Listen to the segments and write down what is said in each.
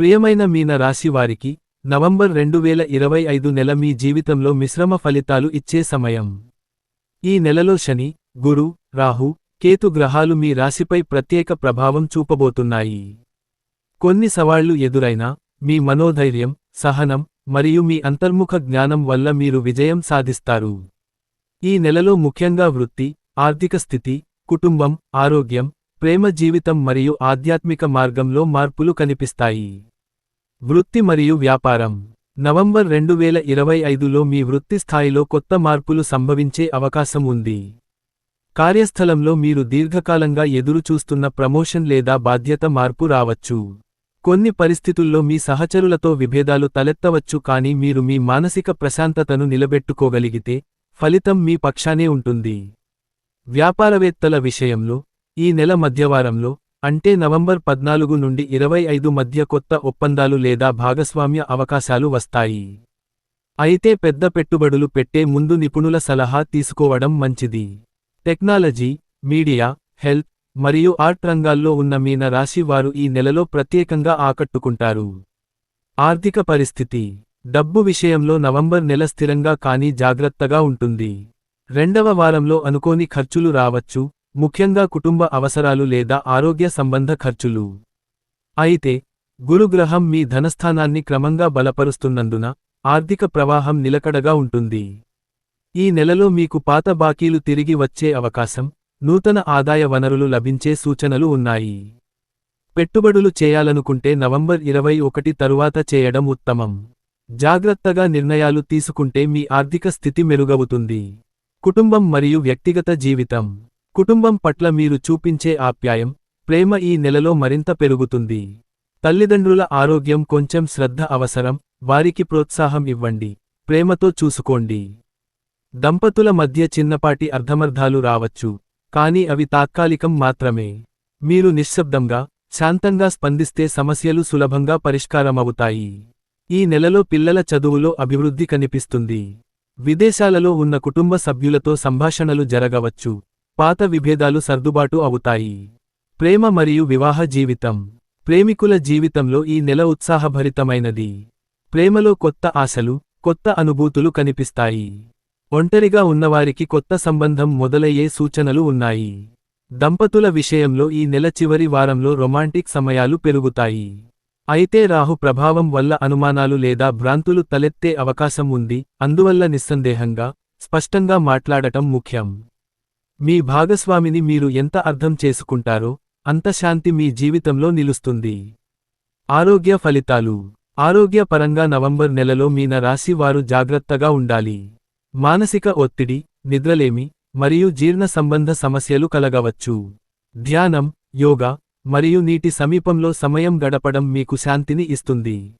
ప్రియమైన మీన రాశి వారికి నవంబర్ రెండు వేల ఇరవై ఐదు నెల మీ జీవితంలో మిశ్రమ ఫలితాలు ఇచ్చే సమయం. ఈ నెలలో శని గురు రాహు కేతు గ్రహాలు మీ రాశిపై ప్రత్యేక ప్రభావం చూపబోతున్నాయి. కొన్ని సవాళ్ళు ఎదురైనా మీ మనోధైర్యం సహనం మరియు మీ అంతర్ముఖ జ్ఞానం వల్ల మీరు విజయం సాధిస్తారు. ఈ నెలలో ముఖ్యంగా వృత్తి ఆర్థిక స్థితి కుటుంబం ఆరోగ్యం ప్రేమ జీవితం మరియు ఆధ్యాత్మిక మార్గంలో మార్పులు కనిపిస్తాయి. వృత్తి మరియు వ్యాపారం. నవంబర్ రెండు వేల ఇరవై ఐదులో మీ వృత్తి స్థాయిలో కొత్త మార్పులు సంభవించే అవకాశం ఉంది. కార్యస్థలంలో మీరు దీర్ఘకాలంగా ఎదురుచూస్తున్న ప్రమోషన్ లేదా బాధ్యత మార్పు రావచ్చు. కొన్ని పరిస్థితుల్లో మీ సహచరులతో విభేదాలు తలెత్తవచ్చు కానీ మీరు మీ మానసిక ప్రశాంతతను నిలబెట్టుకోగలిగితే ఫలితం మీ పక్షానే ఉంటుంది. వ్యాపారవేత్తల విషయంలో ఈ నెల మధ్యవారంలో అంటే నవంబర్ పద్నాలుగు నుండి ఇరవై ఐదు మధ్య కొత్త ఒప్పందాలు లేదా భాగస్వామ్య అవకాశాలు వస్తాయి. అయితే పెద్ద పెట్టుబడులు పెట్టే ముందు నిపుణుల సలహా తీసుకోవడం మంచిది. టెక్నాలజీ మీడియా హెల్త్ మరియు ఆర్ట్ రంగాల్లో ఉన్న మీన రాశి వారు ఈ నెలలో ప్రత్యేకంగా ఆకట్టుకుంటారు. ఆర్థిక పరిస్థితి డబ్బు విషయంలో నవంబర్ నెల స్థిరంగా కానీ జాగ్రత్తగా ఉంటుంది. రెండవ వారంలో అనుకోని ఖర్చులు రావచ్చు ముఖ్యంగా కుటుంబ అవసరాలు లేదా ఆరోగ్య సంబంధ ఖర్చులు. అయితే గురుగ్రహం మీ ధనస్థానాన్ని క్రమంగా బలపరుస్తున్నందున ఆర్థిక ప్రవాహం నిలకడగా ఉంటుంది. ఈ నెలలో మీకు పాత బాకీలు తిరిగి వచ్చే అవకాశం నూతన ఆదాయ వనరులు లభించే సూచనలు ఉన్నాయి. పెట్టుబడులు చేయాలనుకుంటే నవంబర్ ఇరవై ఒకటి తరువాత చేయడం ఉత్తమం. జాగ్రత్తగా నిర్ణయాలు తీసుకుంటే మీ ఆర్థిక స్థితి మెరుగవుతుంది. కుటుంబం మరియు వ్యక్తిగత జీవితం. కుటుంబం పట్ల మీరు చూపించే ఆప్యాయం ప్రేమ ఈ నెలలో మరింత పెరుగుతుంది. తల్లిదండ్రుల ఆరోగ్యం కొంచెం శ్రద్ధ అవసరం వారికి ప్రోత్సాహం ఇవ్వండి ప్రేమతో చూసుకోండి. దంపతుల మధ్య చిన్నపాటి అర్ధమర్ధాలు రావచ్చు కానీ అవి తాత్కాలికం మాత్రమే. మీరు నిశ్శబ్దంగా శాంతంగా స్పందిస్తే సమస్యలు సులభంగా పరిష్కారమవుతాయి. ఈ నెలలో పిల్లల చదువులో అభివృద్ధి కనిపిస్తుంది. విదేశాలలో ఉన్న కుటుంబ సభ్యులతో సంభాషణలు జరగవచ్చు. పాత విభేదాలు సర్దుబాటు అవుతాయి. ప్రేమ మరియు వివాహ జీవితం. ప్రేమికుల జీవితంలో ఈ నెల ఉత్సాహభరితమైనది. ప్రేమలో కొత్త ఆశలు కొత్త అనుభూతులు కనిపిస్తాయి. ఒంటరిగా ఉన్నవారికి కొత్త సంబంధం మొదలయ్యే సూచనలు ఉన్నాయి. దంపతుల విషయంలో ఈ నెల చివరి వారంలో రొమాంటిక్ సమయాలు పెరుగుతాయి. అయితే రాహు ప్రభావం వల్ల అనుమానాలు లేదా భ్రాంతులు తలెత్తే అవకాశం ఉంది. అందువల్ల నిస్సందేహంగా స్పష్టంగా మాట్లాడటం ముఖ్యం. మీ భాగస్వామిని మీరు ఎంత అర్థం చేసుకుంటారో అంత శాంతి మీ జీవితంలో నిలుస్తుంది. ఆరోగ్య ఫలితాలు. ఆరోగ్య పరంగా నవంబర్ నెలలో మీన రాశి వారు జాగ్రత్తగా ఉండాలి. మానసిక ఒత్తిడి నిద్రలేమి మరియు జీర్ణ సంబంధ సమస్యలు కలగవచ్చు. ధ్యానం యోగా మరియు నీటి సమీపంలో సమయం గడపడం మీకు శాంతిని ఇస్తుంది.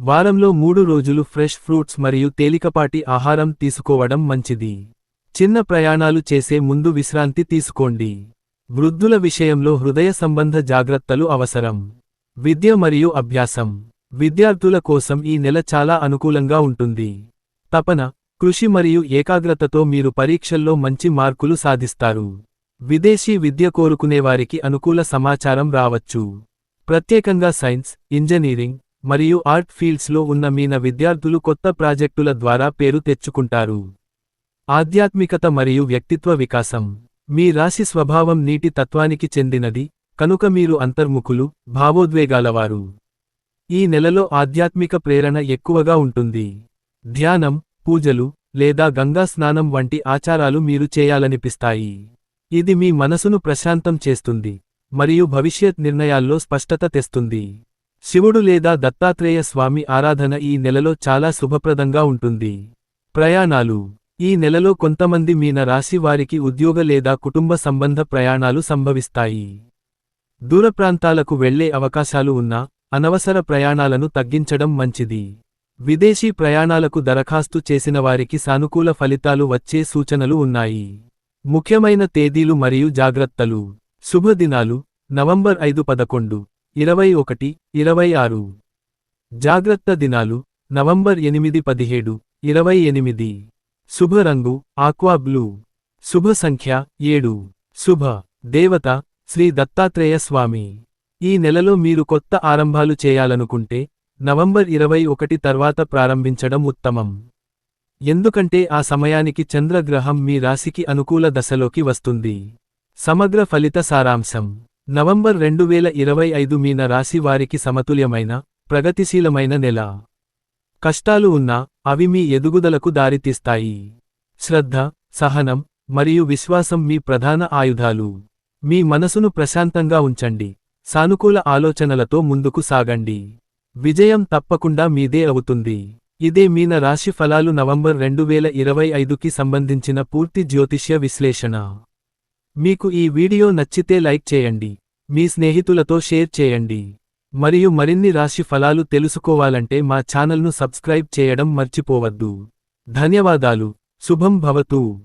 వారంలో మూడు రోజులు ఫ్రెష్ ఫ్రూట్స్ మరియు తేలికపాటి ఆహారం తీసుకోవడం మంచిది. చిన్న ప్రయాణాలు చేసే ముందు విశ్రాంతి తీసుకోండి. వృద్ధుల విషయంలో హృదయ సంబంధ జాగ్రత్తలు అవసరం. విద్య మరియు అభ్యాసం. విద్యార్థుల కోసం ఈ నెల చాలా అనుకూలంగా ఉంటుంది. తపన కృషి మరియు ఏకాగ్రతతో మీరు పరీక్షల్లో మంచి మార్కులు సాధిస్తారు. విదేశీ విద్య కోరుకునేవారికి అనుకూల సమాచారం రావచ్చు. ప్రత్యేకంగా సైన్స్ ఇంజనీరింగ్ మరియు ఆర్ట్ ఫీల్డ్స్లో ఉన్న మీన విద్యార్థులు కొత్త ప్రాజెక్టుల ద్వారా పేరు తెచ్చుకుంటారు. ఆధ్యాత్మికత మరియు వ్యక్తిత్వ వికాసం. మీ రాశి స్వభావం నీటి తత్వానికి చెందినది కనుక మీరు అంతర్ముఖులు భావోద్వేగాలవారు. ఈ నెలలో ఆధ్యాత్మిక ప్రేరణ ఎక్కువగా ఉంటుంది. ధ్యానం పూజలు లేదా గంగా స్నానం వంటి ఆచారాలు మీరు చేయాలనిపిస్తాయి. ఇది మీ మనసును ప్రశాంతం చేస్తుంది మరియు భవిష్యత్ నిర్ణయాల్లో స్పష్టత తెస్తుంది. శివుడు లేదా దత్తాత్రేయ స్వామి ఆరాధన ఈ నెలలో చాలా శుభప్రదంగా ఉంటుంది. ప్రయాణాలు ఈ నెలలో కొంతమంది మీన రాశి వారికి ఉద్యోగ లేదా కుటుంబ సంబంధ ప్రయాణాలు సంభవిస్తాయి. దూర ప్రాంతాలకు వెళ్ళే అవకాశాలు ఉన్నా అనవసర ప్రయాణాలను తగ్గించడం మంచిది. విదేశీ ప్రయాణాలకు దరఖాస్తు చేసిన వారికి సానుకూల ఫలితాలు వచ్చే సూచనలు ఉన్నాయి. ముఖ్యమైన తేదీలు మరియు జాగ్రత్తలు. శుభదినాలు నవంబర్ ఐదు పదకొండు ఇరవై ఒకటి ఇరవై ఆరు. జాగ్రత్త దినాలు నవంబర్ ఎనిమిది పదిహేడు ఇరవై ఎనిమిది. శుభ రంగు ఆక్వా బ్లూ. శుభ సంఖ్య ఏడు. శుభ దేవత శ్రీ దత్తాత్రేయ స్వామి. ఈ నెలలో మీరు కొత్త ఆరంభాలు చేయాలనుకుంటే నవంబర్ ఇరవై ఒకటి తర్వాత ప్రారంభించడం ఉత్తమం. ఎందుకంటే ఆ సమయానికి చంద్రగ్రహం మీ రాశికి అనుకూల దశలోకి వస్తుంది. సమగ్ర ఫలిత సారాంశం. నవంబర్ రెండు వేల ఇరవై ఐదు మీన రాశి వారికి సమతుల్యమైన ప్రగతిశీలమైన నెల. కష్టాలు ఉన్నా అవి మీ ఎదుగుదలకు దారితీస్తాయి. శ్రద్ధ సహనం మరియు విశ్వాసం మీ ప్రధాన ఆయుధాలు. మీ మనసును ప్రశాంతంగా ఉంచండి. సానుకూల ఆలోచనలతో ముందుకు సాగండి. విజయం తప్పకుండా మీదే అవుతుంది. ఇదే మీన రాశి ఫలాలు నవంబర్ రెండు వేల ఇరవై ఐదుకి సంబంధించిన పూర్తి జ్యోతిష్య విశ్లేషణ. మీకు ఈ వీడియో నచ్చితే లైక్ చేయండి. మీ స్నేహితులతో షేర్ చేయండి. మరియు మరిన్ని రాశి ఫలాలు తెలుసుకోవాలంటే మా ఛానల్ను సబ్స్క్రైబ్ చేయడం మర్చిపోవద్దు. ధన్యవాదాలు. శుభం భవతు.